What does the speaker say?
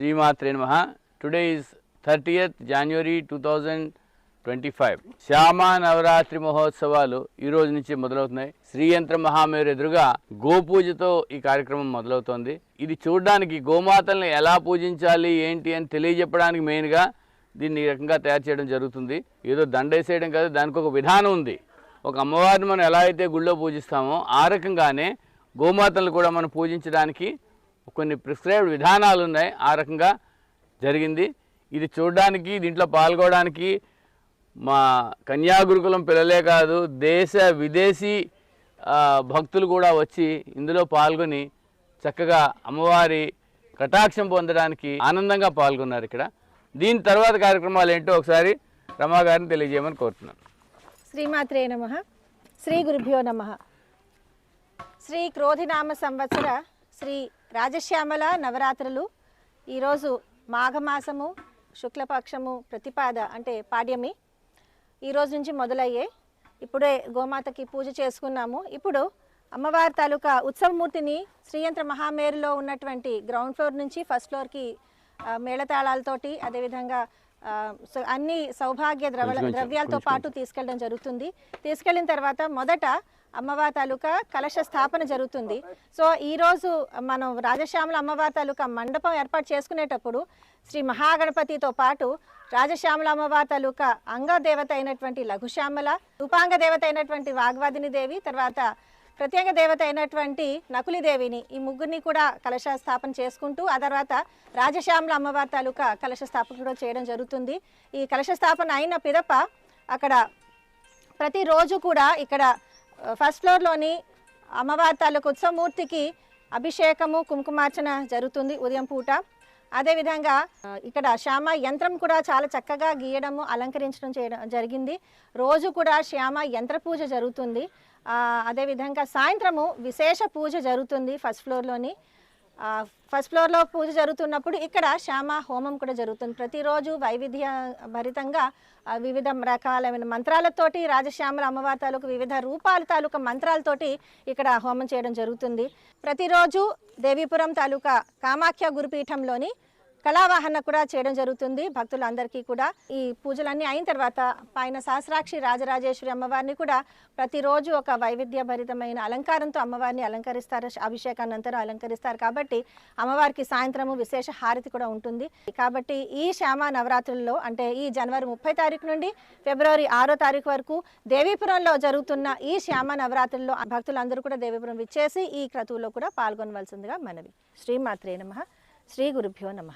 శ్రీమాత్రే నమ. Today is thirtieth January two thousand twenty five Shyama Navaratri మహోత్సవాలు ఈ రోజు నుంచి మొదలవుతున్నాయి. శ్రీయంత్ర మహామేరు ఎదురుగా గోపూజతో ఈ కార్యక్రమం మొదలవుతోంది. ఇది చూడడానికి గోమాతల్ని ఎలా పూజించాలి ఏంటి అని తెలియజెప్పడానికి మెయిన్గా దీన్ని ఈ రకంగా తయారు చేయడం జరుగుతుంది. ఏదో దండేసేయడం కాదు దానికి ఒక విధానం ఉంది. ఒక అమ్మవారిని మనం ఎలా అయితే గుళ్ళో పూజిస్తామో ఆ రకంగానే గోమాతలను కూడా మనం పూజించడానికి కొన్ని ప్రిస్క్రైబ్డ్ విధానాలు ఉన్నాయి ఆ రకంగా జరిగింది. ఇది చూడడానికి దీంట్లో పాల్గొనడానికి మా కన్యా గురుకులం పిల్లలే కాదు దేశ విదేశీ భక్తులు కూడా వచ్చి ఇందులో పాల్గొని చక్కగా అమ్మవారి కటాక్షం పొందడానికి ఆనందంగా పాల్గొన్నారు ఇక్కడ. దీని తర్వాత కార్యక్రమాలు ఏంటో ఒకసారి రమా గారిని తెలియజేయమని కోరుతున్నాను. శ్రీమాత్రే నమ. శ్రీ గురుభ్యో నమ. శ్రీ క్రోధినామ సంవత్సర శ్రీ రాజశ్యామల నవరాత్రులు. ఈరోజు మాఘమాసము శుక్లపక్షము ప్రతిపాద అంటే పాడ్యమి ఈ రోజు నుంచి మొదలయ్యే. ఇప్పుడే గోమాతకి పూజ చేసుకున్నాము. ఇప్పుడు అమ్మవారి తాలూకా ఉత్సవమూర్తిని శ్రీయంత్ర మహామేరులో ఉన్నటువంటి గ్రౌండ్ ఫ్లోర్ నుంచి ఫస్ట్ ఫ్లోర్కి మేళతాళాలతోటి అదేవిధంగా అన్ని సౌభాగ్య ద్రవ ద్రవ్యాలతో. పాటు తీసుకెళ్ళడం జరుగుతుంది. తీసుకెళ్ళిన తర్వాత మొదట అమ్మవారి తాలూకా కలశ స్థాపన జరుగుతుంది. సో ఈరోజు మనం రాజశ్యామల అమ్మవారి తాలూకా మండపం ఏర్పాటు చేసుకునేటప్పుడు శ్రీ మహాగణపతితో పాటు రాజశ్యామల అమ్మవారి తాలూకా అంగదేవత అయినటువంటి లఘుశ్యామల రూపాంగ దేవత అయినటువంటి వాగ్వాదిని దేవి తర్వాత ప్రత్యేక దేవత అయినటువంటి నకులిదేవిని ఈ ముగ్గురిని కూడా కలశ స్థాపన చేసుకుంటూ ఆ తర్వాత రాజశ్యామల అమ్మవారి తాలూకా కలశ స్థాపన కూడా చేయడం జరుగుతుంది. ఈ కలశ స్థాపన అయిన పిదప అక్కడ ప్రతిరోజు కూడా ఇక్కడ ఫస్ట్ ఫ్లోర్లోని అమ్మవారి తాలూకు ఉత్సవమూర్తికి అభిషేకము కుంకుమార్చన జరుగుతుంది ఉదయం పూట. అదేవిధంగా ఇక్కడ శ్యామ యంత్రం కూడా చాలా చక్కగా గీయడము అలంకరించడం చేయడం జరిగింది. రోజు కూడా శ్యామ యంత్ర పూజ జరుగుతుంది. అదేవిధంగా సాయంత్రము విశేష పూజ జరుగుతుంది ఫస్ట్ ఫ్లోర్లోని. ఫస్ట్ ఫ్లోర్లో పూజ జరుగుతున్నప్పుడు ఇక్కడ శ్యామ హోమం కూడా జరుగుతుంది. ప్రతిరోజు వైవిధ్య భరితంగా వివిధ రకాలైన మంత్రాలతోటి రాజశ్యామల అమ్మవారి తాలూకు వివిధ రూపాల తాలూకా మంత్రాలతోటి ఇక్కడ హోమం చేయడం జరుగుతుంది. ప్రతిరోజు దేవీపురం తాలూకా కామాఖ్య గురుపీఠంలోని కళావాహన కూడా చేయడం జరుగుతుంది. భక్తులందరికీ కూడా ఈ పూజలన్నీ అయిన తర్వాత పైన సహస్రాక్షి రాజరాజేశ్వరి అమ్మవారిని కూడా ప్రతిరోజు ఒక వైవిధ్య భరితమైన అలంకారంతో అమ్మవారిని అలంకరిస్తారు. అభిషేకానంతరం అలంకరిస్తారు. కాబట్టి అమ్మవారికి సాయంత్రము విశేష హారతి కూడా ఉంటుంది. కాబట్టి ఈ శ్యామ నవరాత్రుల్లో అంటే ఈ జనవరి ముప్పై తారీఖు నుండి ఫిబ్రవరి ఆరో తారీఖు వరకు దేవీపురంలో జరుగుతున్న ఈ శ్యామ నవరాత్రుల్లో భక్తులందరూ కూడా దేవీపురం విచ్చేసి ఈ క్రతువులో కూడా పాల్గొనవలసిందిగా మనవి. శ్రీమాత్రే నమ. శ్రీ గురుభ్యో నమ.